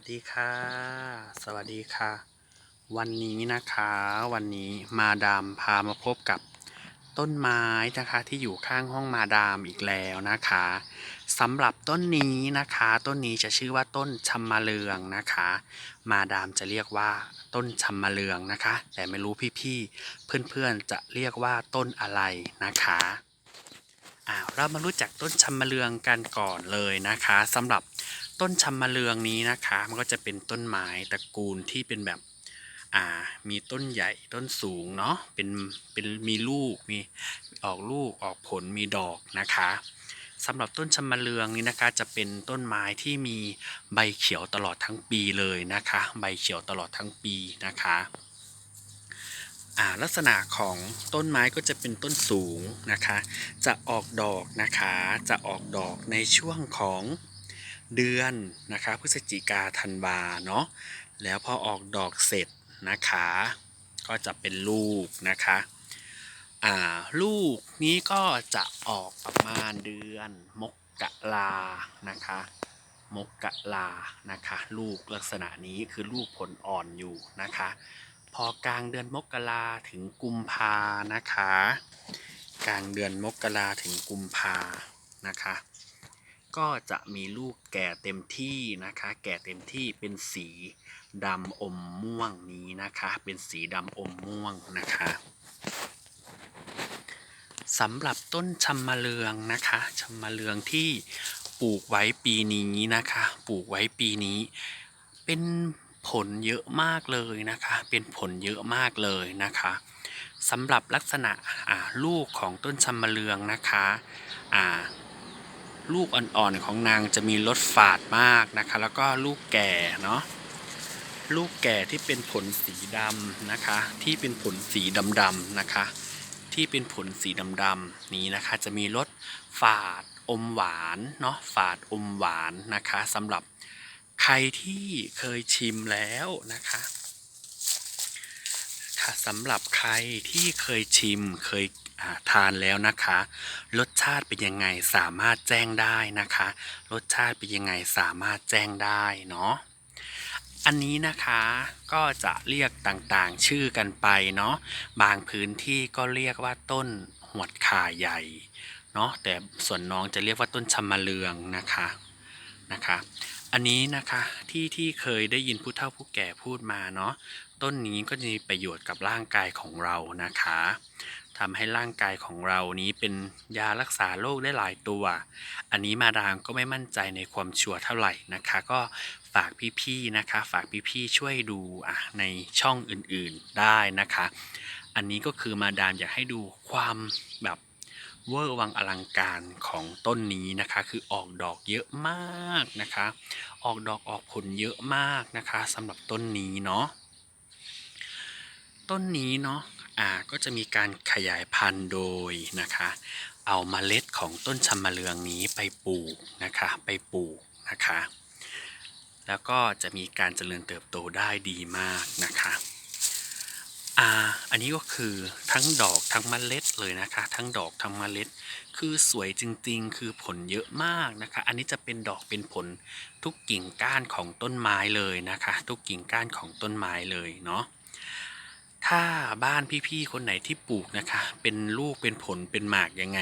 วัสดีค่ะ สวัสดีค่ะ วันนี้นะคะวันนี้มาดามพามาพบกับต้นไม้นะคะที่อยู่ข้างห้องมาดามอีกแล้วนะคะสำหรับต้นนี้นะคะ ต้นนี้จะชื่อว่าต้นชำมะเลืองนะคะ มาดามจะเรียกว่าต้นชำมะเลืองนะคะ แต่ไม่รู้พี่ๆเพื่อนๆจะเรียกว่าต้นอะไรนะคะอ่าเรามารู้จักต้นชำมะเลืองกันก่อนเลยนะคะสำหรับ ต้นชำมะเลืองนี้นะคะ มันก็จะเป็นต้นไม้ตระกูลที่เป็นแบบอ่ามีต้นใหญ่ต้นสูงเนาะเป็นเป็นมีลูกมีออกลูกออกผลมีดอกนะคะสำหรับต้นชำมะเลืองนี้นะคะ จะเป็นต้นไม้ที่มีใบเขียวตลอดทั้งปีเลยนะคะ ใบเขียวตลอดทั้งปีนะคะลักษณะของต้นไม้ก็จะเป็นต้นสูงนะคะ จะออกดอกนะคะ จะออกดอกในช่วงของ เดือนนะคะพฤศจิกาธันวาเนาะแล้วพอออกดอกเสร็จนะคะ ก็จะเป็นลูกนะคะอ่าลูกนี้ก็จะออกประมาณเดือนมกรานะคะมกรานะคะ ลูกลักษณะนี้คือลูกผลอ่อนอยู่นะคะ พอกลางเดือนมกราถึงกุมภานะคะ กลางเดือนมกราถึงกุมภานะคะ ก็จะมีลูกแก่เต็มที่นะคะ แก่เต็มที่เป็นสีดำอมม่วงนี้นะคะ เป็นสีดำอมม่วงนะคะสำหรับต้นชำมะเลืองนะคะชำมะเลืองที่ปลูกไว้ปีนี้นะคะ ปลูกไว้ปีนี้ เป็นผลเยอะมากเลยนะคะ เป็นผลเยอะมากเลยนะคะสำหรับลักษณะลูกของต้นชำมะเลืองนะคะอ่า ลูกอ่อนๆของนางจะมีรสฝาดมากนะคะ แล้วก็ลูกแก่เนาะลูกแก่ที่เป็นผลสีดำนะคะ ที่เป็นผลสีดำๆนะคะ ที่เป็นผลสีดำๆนี้นะคะ จะมีรสฝาดอมหวานเนาะฝาดอมหวานนะคะสำหรับใครที่เคยชิมแล้วนะคะค่ะ สำหรับใครที่เคยชิมเคยาทานแล้วนะคะ รสชาติเป็นยังไงสามารถแจ้งได้นะคะ รสชาติเป็นยังไงสามารถแจ้งได้เนาะอันนี้นะคะก็จะเรียกต่างๆชื่อกันไปเนาะบางพื้นที่ก็เรียกว่าต้นหวดขาใหญ่เนาะแต่ส่วนน้องจะเรียกว่าต้นชมะเลืองนะคะนะคะ อันนี้นะคะที่ที่เคยได้ยินผู้เฒ่าผู้แก่พูดมาเนาะต้นนี้ก็จะมีประโยชน์กับร่างกายของเรานะคะทำให้ร่างกายของเรานี้เป็นยารักษาโรคได้หลายตัว อันนี้มาดามก็ไม่มั่นใจในความชัวร์เท่าไหร่นะคะ ก็ฝากพี่ๆนะคะ ฝากพี่ๆช่วยดูอะในช่องอื่นๆได้นะคะ อันนี้ก็คือมาดามอยากให้ดูความแบบ เวอร์วังอลังการของต้นนี้นะคะ คือออกดอกเยอะมากนะคะ ออกดอกออกผลเยอะมากนะคะสำหรับต้นนี้เนาะต้นนี้เนาะอ่าก็จะมีการขยายพันธุ์โดยนะคะ เอามาเมล็ดของต้นชำมะเลืองนี้ไปปลูกนะคะไปปลูกนะคะ แล้วก็จะมีการเจริญเติบโตได้ดีมากนะคะอ่าอันนี้ก็คือทั้งดอกทั้งมเมล็ด เลยนะคะ ทั้งดอกทั้งเมล็ด คือสวยจริง ๆ คือผลเยอะมากนะคะ อันนี้จะเป็นดอกเป็นผลทุกกิ่งก้านของต้นไม้เลยนะคะ ทุกกิ่งก้านของต้นไม้เลยเนาะถ้าบ้านพี่ๆคนไหนที่ปลูกนะคะ เป็นลูกเป็นผลเป็นหมากยังไง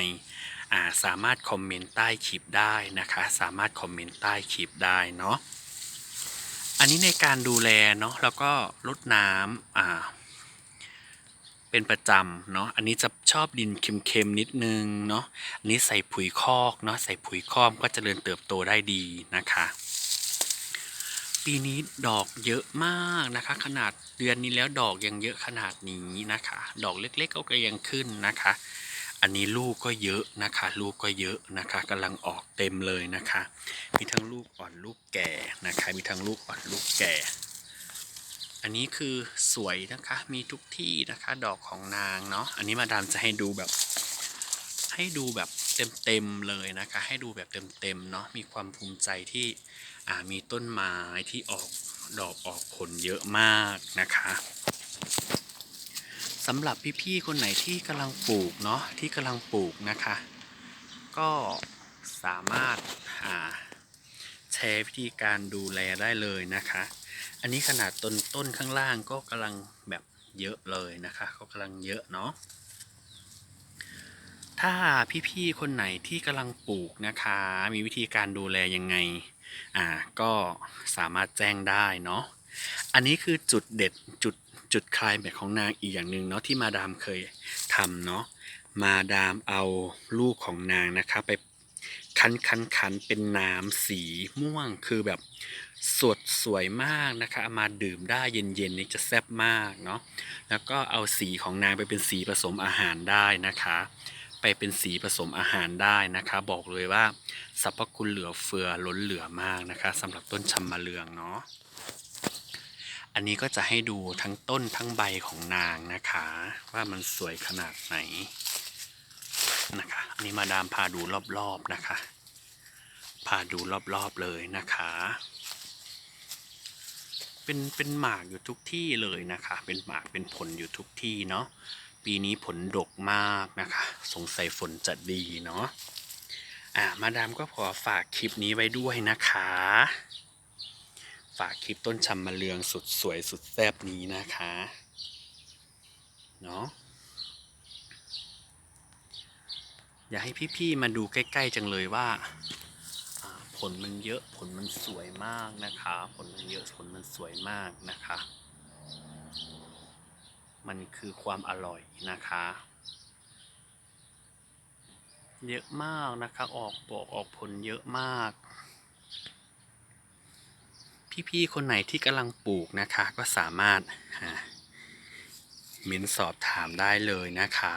าสามารถคอมเมนต์ใต้คลิปได้นะคะ สามารถคอมเมนต์ใต้คลิปได้เนาะอันนี้ในการดูแลเนาะแล้วก็รดน้ำอ่า เป็นประจำเนาะ อันนี้จะชอบดินเค็มๆนิดนึงเนาะ อันนี้ใส่ปุ๋ยคอกเนาะ ใส่ปุ๋ยคอกก็จเจริญเติบโตได้ดีนะคะ ปีนี้ดอกเยอะมากนะคะ ขนาดเดือนนี้แล้วดอกยังเยอะขนาดนี้นะคะ ดอกเล็กๆก็ยังขึ้นนะคะ อันนี้ลูกก็เยอะนะคะ ลูกก็เยอะนะคะกำลังออกเต็มเลยนะคะ มีทั้งลูกอ่อนลูกแก่นะคะ มีทั้งลูกอ่อนลูกแก่ อันนี้คือสวยนะคะมีทุกที่นะคะดอกของนางเนาะอันนี้มาดามจะให้ดูแบบ ให้ดูแบบเต็มๆเลยนะคะ ให้ดูแบบเต็มๆเนาะมีความภูมิใจที่อ่ามีต้นไม้ที่ออกดอกออกผลเยอะมากนะคะสำหรับพี่ๆคนไหนที่กำลังปลูกเนาะที่กำลังปลูกนะคะ ก็สามารถอ่าแชร์วิธีการดูแลได้เลยนะคะ อันนี้ขนาดต้นต้นข้างล่างก็กำลังแบบเยอะเลยนะคะก็กำลังเยอะเนาะถ้าพี่ๆคนไหนที่กำลังปลูกนะคะ มีวิธีการดูแลยังไงอ่าก็สามารถแจ้งได้เนาะอันนี้คือจุดเด็ดจุดจุดคลายแม็กของนางอีกอย่างหนึ่งเนาะที่มาดามเคยทำเนาะมาดามเอาลูกของนางนะคะไป คันคันคันเป็นน้ำสีม่วงคือแบบสดสวยมากนะคะเอามาดื่มได้เย็นๆนี่จะแซ่บมากเนาะแล้วก็เอาสีของนางไปเป็นสีผสมอาหารได้นะคะ ไปเป็นสีผสมอาหารได้นะคะ บอกเลยว่าสรรพคุณเหลือเฟือล้นเหลือมากนะคะสำหรับต้นชำมะเลืองเนาะอันนี้ก็จะให้ดูทั้งต้นทั้งใบของนางนะคะ ว่ามันสวยขนาดไหน นะคะอันนี้มาดามพาดูรอบๆนะคะ พาดูรอบๆเลยนะคะ เป็นเป็นหมากอยู่ทุกที่เลยนะคะ เป็นหมากเป็นผลอยู่ทุกที่เนาะปีนี้ผลดกมากนะคะ สงสัยฝนจะดีเนาะอ่ามาดามก็ขอฝากคลิปนี้ไว้ด้วยนะคะ ฝากคลิปต้นชำมะเลืองสุดสวยสุดแซ่บนี้นะคะ เนาะ อยากให้พี่ๆมาดูใกล้ ๆ จังเลยว่าผลมันเยอะผลมันสวยมากนะคะ ผลมันเยอะผลมันสวยมากนะคะ มันคือความอร่อยนะคะ เยอะมากนะคะออกดอกออกผลเยอะมาก พี่ๆคนไหนที่กำลังปลูกนะคะ ก็สามารถอ่าเม้นสอบถามได้เลยนะคะ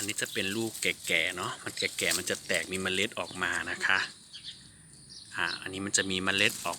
อันนี้จะเป็นลูกแก่ๆเนาะมันแก่ๆมันจะแตกมีเมล็ดออกมานะคะอ่าอันนี้มันจะมีเมล็ดออก